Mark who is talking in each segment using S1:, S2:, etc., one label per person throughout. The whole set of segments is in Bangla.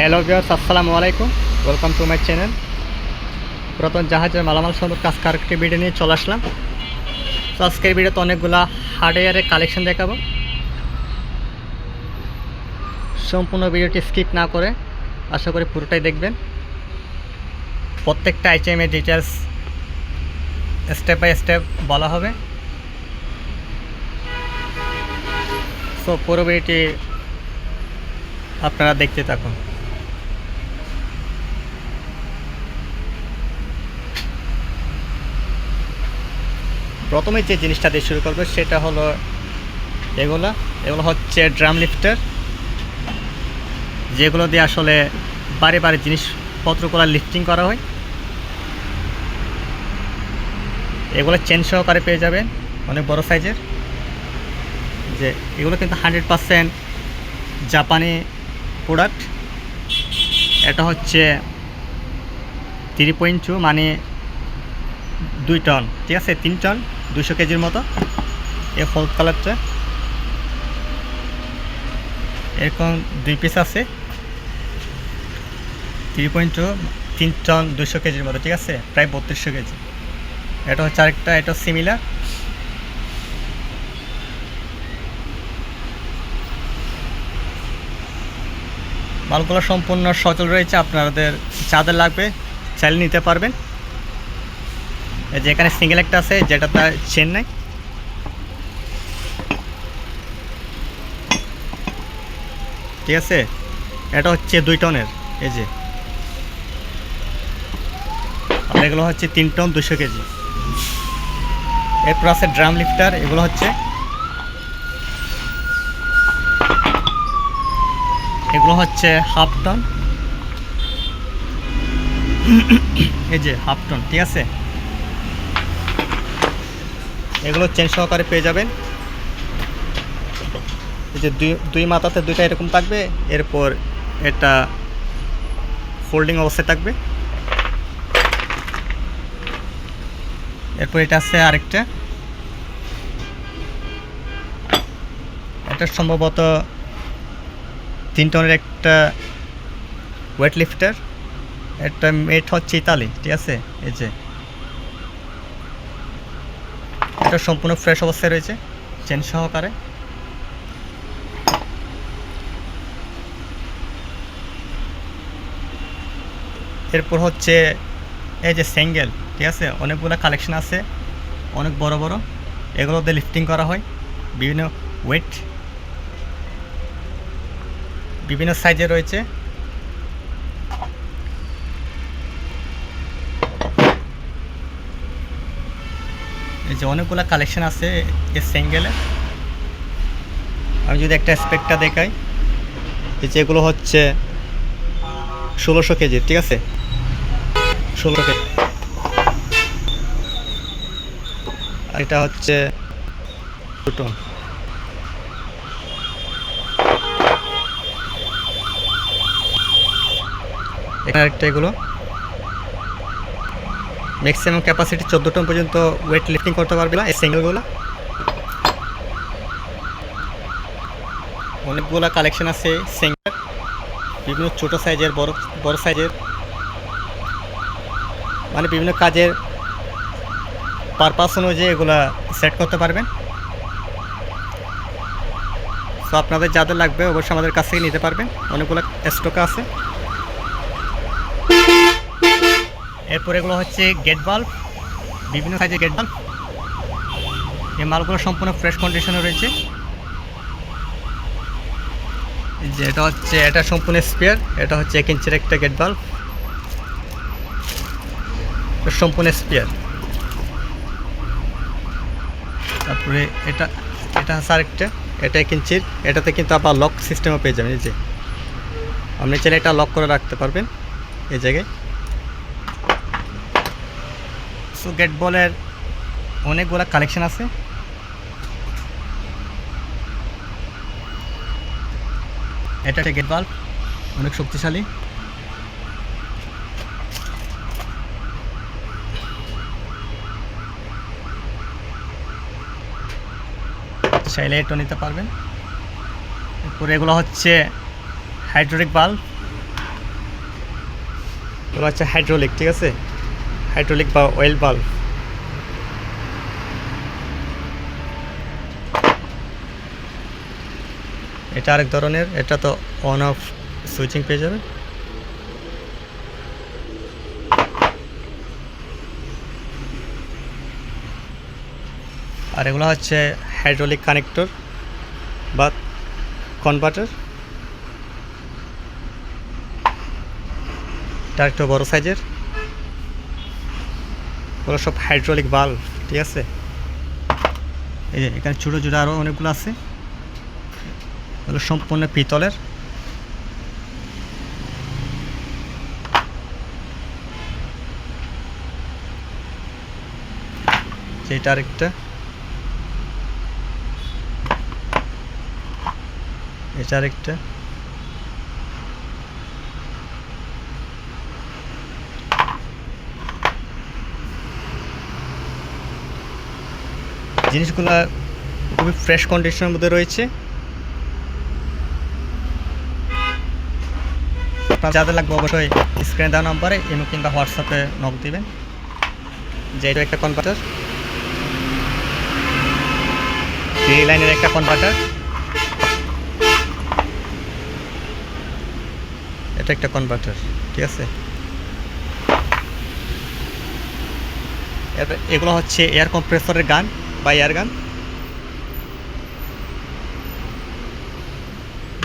S1: হ্যালো ভিউয়ার্স, আসসালামু আলাইকুম। ওয়েলকাম টু মাই চ্যানেল পুরাতন জাহাজের মালামাল সম্পর্কে আজকে আরেকটি ভিডিও নিয়ে চলে আসলাম। তো আজকের ভিডিওতে অনেকগুলা হার্ডওয়্যারের কালেকশন দেখাবো। সম্পূর্ণ ভিডিওটি স্কিপ না করে আশা করি পুরোটাই দেখবেন। প্রত্যেকটা আইটেমের ডিটেলস স্টেপ বাই স্টেপ বলা হবে। সো পুরো ভিডিওটি আপনারা দেখতে থাকুন। প্রথমে যে জিনিসটা দিয়ে শুরু করবে সেটা হলো এগুলো। এগুলো হচ্ছে ড্রাম লিফটার। যেগুলো দিয়ে আসলে বারে বারে জিনিসপত্রগুলো লিফটিং করা হয়। এগুলো চেন সহকারে পেয়ে যাবেন, অনেক বড় সাইজের যে এগুলো কিন্তু হান্ড্রেড পারসেন্ট জাপানি প্রোডাক্ট এটা হচ্ছে থ্রি পয়েন্ট টু মানে দুই টন ঠিক আছে? তিন টন দুশো কেজির মতো। এই হলুদ কালারটা। এরকম দুই পিস আছে। থ্রি পয়েন্ট টু তিন টন দুশো কেজির মতো, ঠিক আছে? প্রায় বত্রিশশো কেজি। এটা হচ্ছে আরেকটা, এটা সিমিলার মালগুলো সম্পূর্ণ সচল রয়েছে। আপনাদের চাঁদের লাগবে, চাইলে নিতে পারবেন। যে এখানে সিঙ্গেল একটা আছে, যেটা তার চেন নাই। ঠিক আছে? এটা হচ্ছে দুই টনের, এই যে। আর এগুলো হচ্ছে তিন টন দুশো কেজি। এরপর আছে ড্রাম লিফটার এগুলো হচ্ছে এগুলো হচ্ছে হাফ টন। এই যে হাফ টন, ঠিক আছে? এগুলো চেন সহকারে পেয়ে যাবেন। এই যে দুই দুই মাথাতে দুইটা এরকম থাকবে, এরপর এটা ফোল্ডিং অবস্থায় থাকবে। এরপর এটা আছে আরেকটা। এটা সম্ভবত তিন টনের একটা ওয়েট লিফটার একটা মেট হচ্ছে ইতালি, ঠিক আছে? এই যে এটা সম্পূর্ণ ফ্রেশ অবস্থায় রয়েছে। চেন সহকারে। এরপর হচ্ছে এই যে স্যাঙ্গেল ঠিক আছে? অনেকগুলো কালেকশন আছে, অনেক বড় বড়। এগুলোতে লিফটিং করা হয়, বিভিন্ন ওয়েট বিভিন্ন সাইজে রয়েছে। যে অনেকগুলো কালেকশন আছে এই সিঙ্গেলে আমি যদি একটা স্পেকটা দেখাই, এই যেগুলো হচ্ছে ষোলোশো কেজি, ঠিক আছে? ষোলো কেজি। আর এটা হচ্ছে দুটো এখানে একটা এগুলো। ম্যাক্সিমাম ক্যাপাসিটি চোদ্দ টন পর্যন্ত ওয়েট লিফটিং করতে পারবে না, এই সিঙ্গেলগুলো অনেকগুলো কালেকশন আছে সিঙ্গেল বিভিন্ন ছোটো সাইজের বড় বড় সাইজের মানে বিভিন্ন কাজের পারপাস অনুযায়ী এগুলো সেট করতে পারবেন। তো আপনাদের যাদের লাগবে, অবশ্যই আমাদের কাছ থেকে নিতে পারবেন। অনেকগুলো স্টক আছে। এরপর এগুলো হচ্ছে গেট বাল্ব বিভিন্ন সাইজের গেট বাল্ব এই মালগুলো সম্পূর্ণ ফ্রেশ কন্ডিশনে রয়েছে। যে এটা হচ্ছে, এটা সম্পূর্ণ স্পেয়ার এটা হচ্ছে এক ইঞ্চের একটা গেট বাল্ব সম্পূর্ণ স্পেয়ার তারপরে এটা এটা আছে আরেকটা, এটা এক ইঞ্চির এটাতে কিন্তু আবার লক সিস্টেমও পেয়ে যাবেন, এই যে। আপনি চাইলে এটা লক করে রাখতে পারবেন, এই জায়গায়। সো গেট বলের অনেকগুলো কালেকশন আছে। এটা গেট বাল্ব অনেক শক্তিশালী। চাইলে এটাও নিতে পারবেন। এরপরে এগুলো হচ্ছে হাইড্রোলিক বাল্ব এগুলো হচ্ছে হাইড্রোলিক ঠিক আছে? হাইড্রোলিক বা অয়েল বাল্ব। এটা আরেক ধরনের, এটা তো অন অফ সুইচিং পেয়ে যাবে। আর এগুলো হচ্ছে হাইড্রোলিক কানেক্টর বা কনভার্টার এটা একটু বড় সাইজের ওগুলো সব হাইড্রোলিক বাল্ব ঠিক আছে? এই যে এখানে ছোটো ছোটো আরও অনেকগুলো আছে। ওগুলো সম্পূর্ণ পিতলের। যেটা আরেকটা। এটা আরেকটা। জিনিসগুলো খুবই ফ্রেশ কন্ডিশনের মধ্যে রয়েছে। আপনার যাদের লাগবে অবশ্যই স্ক্রিনে দেওয়া নাম্বারে ইমো কিংবা হোয়াটসঅ্যাপে নক দিবেন। যে এটা একটা কনভার্টার থ্রি লাইনের একটা কনভার্টার এটা একটা কনভার্টার ঠিক আছে? এগুলো হচ্ছে এয়ার কম্প্রেসরের গান। বা এয়ার গান?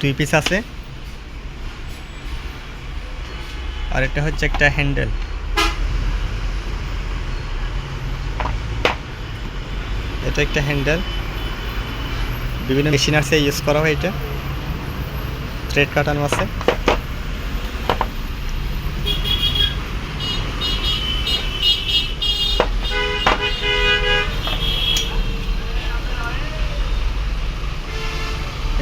S1: দুই পিস আছে। আর এটা হচ্ছে একটা হ্যান্ডেল এটা একটা হ্যান্ডেল বিভিন্ন মেশিন আছে ইউজ করা হয় এটা। থ্রেড কাটানো আছে।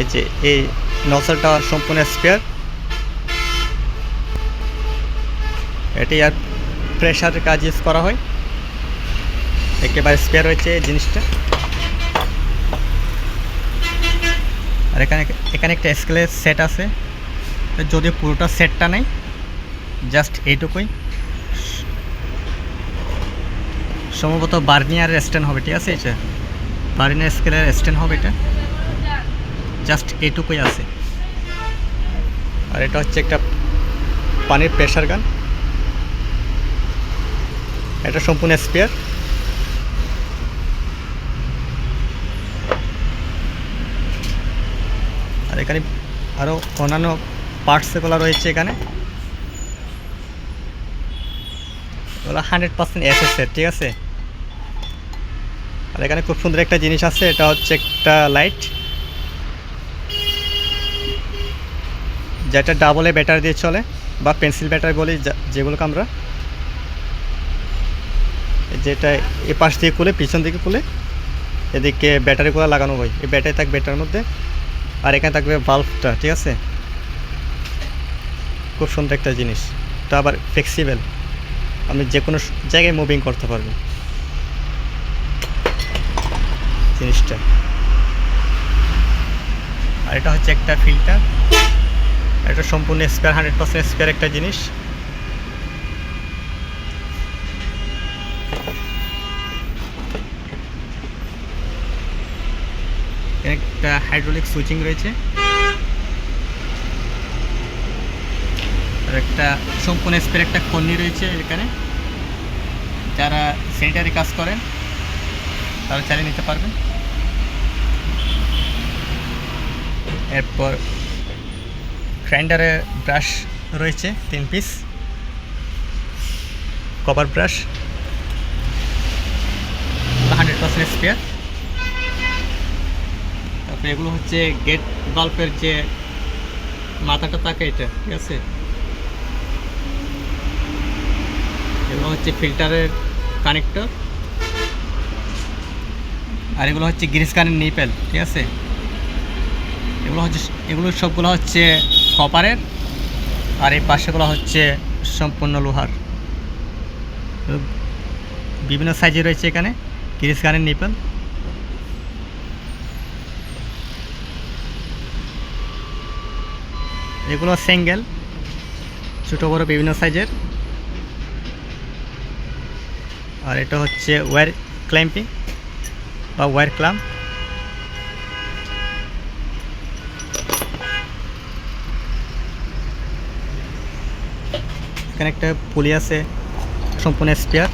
S1: এই যে, এই নসলটা সম্পূর্ণ স্পেয়ার এটি আর প্রেশারের কাজ ইউজ করা হয়। একেবারে স্পেয়ার হয়েছে এই জিনিসটা। আর এখানে এখানে একটা স্কেলের সেট আছে। যদি পুরোটা সেটটা নেই জাস্ট এইটুকুই। সম্ভবত বার্নিয়ার স্ট্যান্ড হবে, ঠিক আছে? এটা বার্নিয়ার স্কেলের স্ট্যান্ড হবে এটা। জাস্ট এইটুকুই আছে। আর এটা হচ্ছে একটা পানির প্রেশার গান। এটা সম্পূর্ণ স্পেয়ার। আর এখানে আরও অন্যান্য পার্টস এগুলো রয়েছে এখানে। ওগুলো হান্ড্রেড পার্সেন্ট এসএসের ঠিক আছে? আর এখানে খুব সুন্দর একটা জিনিস আছে, এটা হচ্ছে একটা লাইট যেটা ডাবলে ব্যাটারি দিয়ে চলে, বা পেন্সিল ব্যাটারি বলি যেগুলোকে আমরা যেটা এ পাশ দিয়ে খুলে, পিছন দিকে খুলে, এদিকে ব্যাটারিগুলো লাগানো হয়। এই ব্যাটারি থাকবে এটার মধ্যে, আর এখানে থাকবে বাল্বটা ঠিক আছে? খুব সুন্দর একটা জিনিস। এটা আবার ফ্লেক্সিবল আপনি যে কোনো জায়গায় মুভিং করতে পারবেন জিনিসটা। আর এটা হচ্ছে একটা ফিল্টার এটা সম্পূর্ণ স্পেয়ার হান্ড্রেড পার্সেন্ট স্পেয়ার একটা জিনিস। একটা হাইড্রোলিক সুইচিং রয়েছে। আর একটা সম্পূর্ণ স্পেয়ার একটা কন্নি রয়েছে এখানে। যারা স্যানিটারি কাজ করেন, তারা চালিয়ে নিতে পারবেন। এরপর গ্রাইন্ডারে ব্রাশ রয়েছে, তিন piece cover brush. Hundred percent spare তারপরে এগুলো হচ্ছে গেট বাল্বের যে মাথাটা থাকে এটা, ঠিক আছে? এগুলো হচ্ছে ফিল্টারের কানেক্টর। আর এগুলো হচ্ছে গ্রিস কানের নিপেল ঠিক আছে? এগুলো হচ্ছে, এগুলো সবগুলো হচ্ছে কপারের, আর এই পাশেগুলো হচ্ছে সম্পূর্ণ লোহার। বিভিন্ন সাইজে রয়েছে এখানে তিরিশ গানের নিপেল। এগুলো সিঙ্গেল, ছোটো বড়ো বিভিন্ন সাইজের। আর এটা হচ্ছে ওয়ার ক্ল্যাম্পিং বা ওয়ার ক্লাম্প। এখানে একটা পুলি আছে, সম্পূর্ণ স্পেয়ার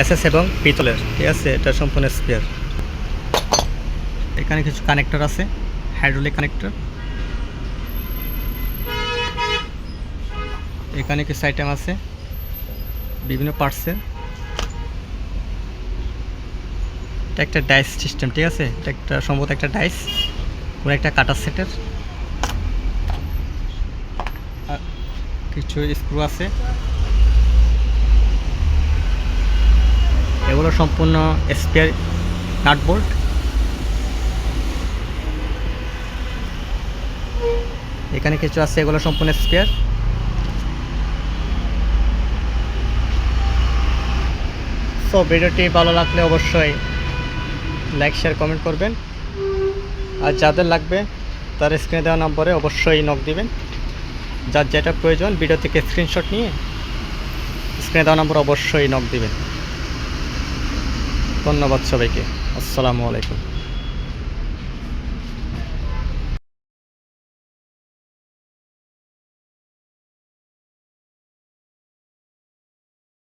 S1: এসএস এবং পিতলের, ঠিক আছে? এটা সম্পূর্ণ স্পেয়ার এখানে কিছু কানেক্টর আছে হাইড্রোলিক কানেক্টর এখানে কিছু আইটেম আছে, বিভিন্ন পার্টসের এটা একটা ডাইস সিস্টেম ঠিক আছে? এটা একটা সম্ভবত একটা ডাইস কোনো একটা কাটার সেটের কিছু স্ক্রু আছে। এগুলো সম্পূর্ণ স্পেয়ার নাট বোল্ট এখানে কিছু আছে, এগুলো সম্পূর্ণ স্পেয়ার সো ভিডিওটি ভালো লাগলে অবশ্যই লাইক শেয়ার কমেন্ট করবেন। আর যাদের লাগবে, তার স্ক্রিনে দেওয়া নম্বরে অবশ্যই নক দিবেন। যার যেটা প্রয়োজন ভিডিও থেকে স্ক্রিনশট নিয়ে স্ক্রিনে দেওয়া নম্বর অবশ্যই নক দিবেন। ধন্যবাদ সবাইকে। আসসালামু আলাইকুম।